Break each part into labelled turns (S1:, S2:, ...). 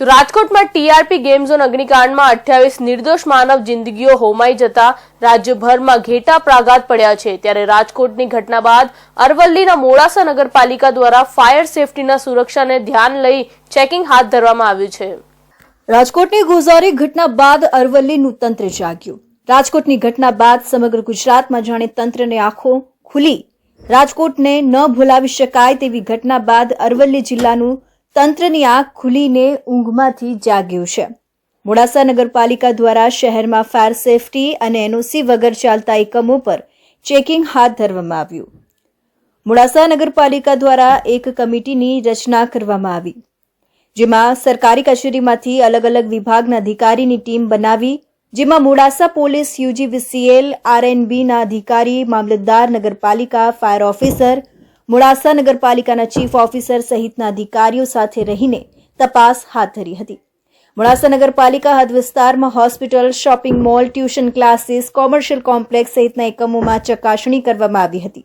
S1: તો રાજકોટમાં TRP game zone અગ્નિકાંડમાં અઠ્યાવીસ નિર્દોષ માનવ જિંદગીઓ હોમાઈ જતા રાજ્યભરમાં ઘેટા પ્રાઘાત પડ્યા છે. ત્યારે રાજકોટની ઘટના બાદ અરવલ્લીના મોડાસા નગરપાલિકા દ્વારા ફાયર સેફટીના સુરક્ષાને ધ્યાન લઈ ચેકિંગ હાથ ધરવામાં આવ્યું છે.
S2: રાજકોટની ગોઝારી ઘટના બાદ અરવલ્લીનું તંત્ર જાગ્યું. રાજકોટની ઘટના બાદ સમગ્ર ગુજરાતમાં જાણે તંત્રને આંખો ખુલી. રાજકોટને ન ભૂલાવી શકાય તેવી ઘટના બાદ અરવલ્લી જિલ્લાનું તંત્રની આંખ ખુલીને ઊંઘમાંથી જાગ્યું છે. મોડાસા નગરપાલિકા દ્વારા શહેરમાં ફાયર સેફટી અને એનઓસી વગર ચાલતા એકમો પર ચેકિંગ હાથ ધરવામાં આવ્યું. મોડાસા નગરપાલિકા દ્વારા એક કમિટીની રચના કરવામાં આવી, જેમાં સરકારી કચેરીમાંથી અલગ અલગ વિભાગના અધિકારીની ટીમ બનાવી, જેમાં મોડાસા પોલીસ યુજીવીસીએલ, આરએનબીના અધિકારી, મામલતદાર, નગરપાલિકા, ફાયર ઓફિસર મોડાસા નગરપાલિકાના ચીફ ઓફિસર સહિતના અધિકારીઓ સાથે રહીને તપાસ હાથ ધરી હતી. મોડાસા નગરપાલિકા હદ વિસ્તારમાં hospital, shopping mall, tuition classes, commercial complex સહિતના એકમોમાં ચકાસણી કરવામાં આવી હતી.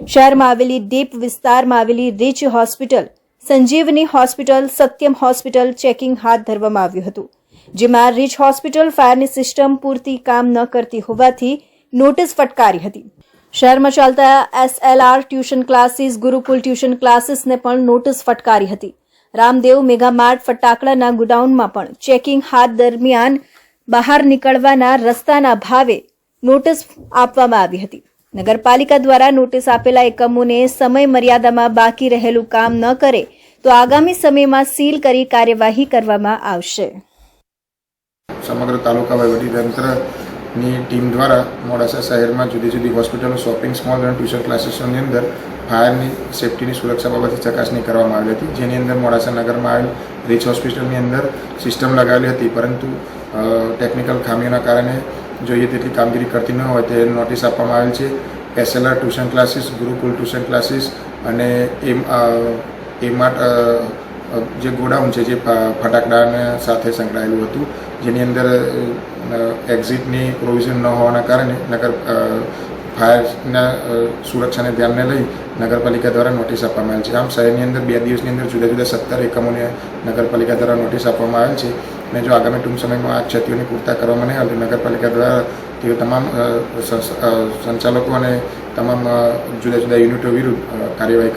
S2: શહેરમાં આવેલી ડીપ વિસ્તારમાં આવેલી reach hospital, Sanjivani hospital, Satyam hospital checking હાથ ધરવામાં આવ્યું હતું, જેમાં રીચ હોસ્પિટલ ફાયરની સિસ્ટમ પૂરતી કામ ન કરતી હોવાથી નોટિસ ફટકારી હતી. શહેરમાં ચાલતા SLR tuition classes, Gurukul tuition ક્લાસીસને પણ નોટિસ ફટકારી હતી. રામદેવ મેગામાર્ટ ફટાકડાના ગોડાઉનમાં પણ ચેકિંગ હાથ દરમિયાન બહાર નીકળવાના રસ્તાના ભાવે નોટિસ આપવામાં આવી હતી. નગરપાલિકા દ્વારા નોટિસ આપેલા એકમોને સમય મર્યાદામાં બાકી રહેલું કામ ન કરે તો આગામી સમયમાં સીલ કરી કાર્યવાહી કરવામાં આવશે.
S3: સમગ્ર તાલુકા વહીવટીતંત્રની ટીમ દ્વારા મોડાસા શહેરમાં જુદી જુદી હોસ્પિટલો, શોપિંગ મોલ અને ટ્યુશન ક્લાસીસોની અંદર ફાયરની સેફટીની સુરક્ષા બાબતે ચકાસણી કરવામાં આવી હતી. જેની અંદર મોડાસા નગરમાં આવેલ રીચ હોસ્પિટલની અંદર સિસ્ટમ લગાવેલી હતી, પરંતુ ટેકનિકલ ખામીઓના કારણે જોઈએ તેટલી કામગીરી કરતી ન હોય તે નોટિસ આપવામાં આવેલ છે. SLR tuition classes, Gurukul tuition classes અને એમ એ માટે જે ગોડાઉન છે, જે ફટાકડાને સાથે સંકળાયેલું હતું, જેની અંદર એક્ઝિટની પ્રોવિઝન ન હોવાના કારણે નગર ફાયરના સુરક્ષાને ધ્યાનને લઈ નગરપાલિકા દ્વારા નોટિસ આપવામાં આવેલ છે. આમ શહેરની અંદર બે દિવસની અંદર જુદા જુદા સત્તર એકમોને નગરપાલિકા દ્વારા નોટિસ આપવામાં આવેલ છે. અને જો આગામી ટૂંક સમયમાં આ ક્ષતિઓની પૂરતા કરવામાં નહીં આવે તો નગરપાલિકા દ્વારા તેઓ તમામ સંચાલકો અને તમામ જુદા જુદા યુનિટો વિરુદ્ધ કાર્યવાહી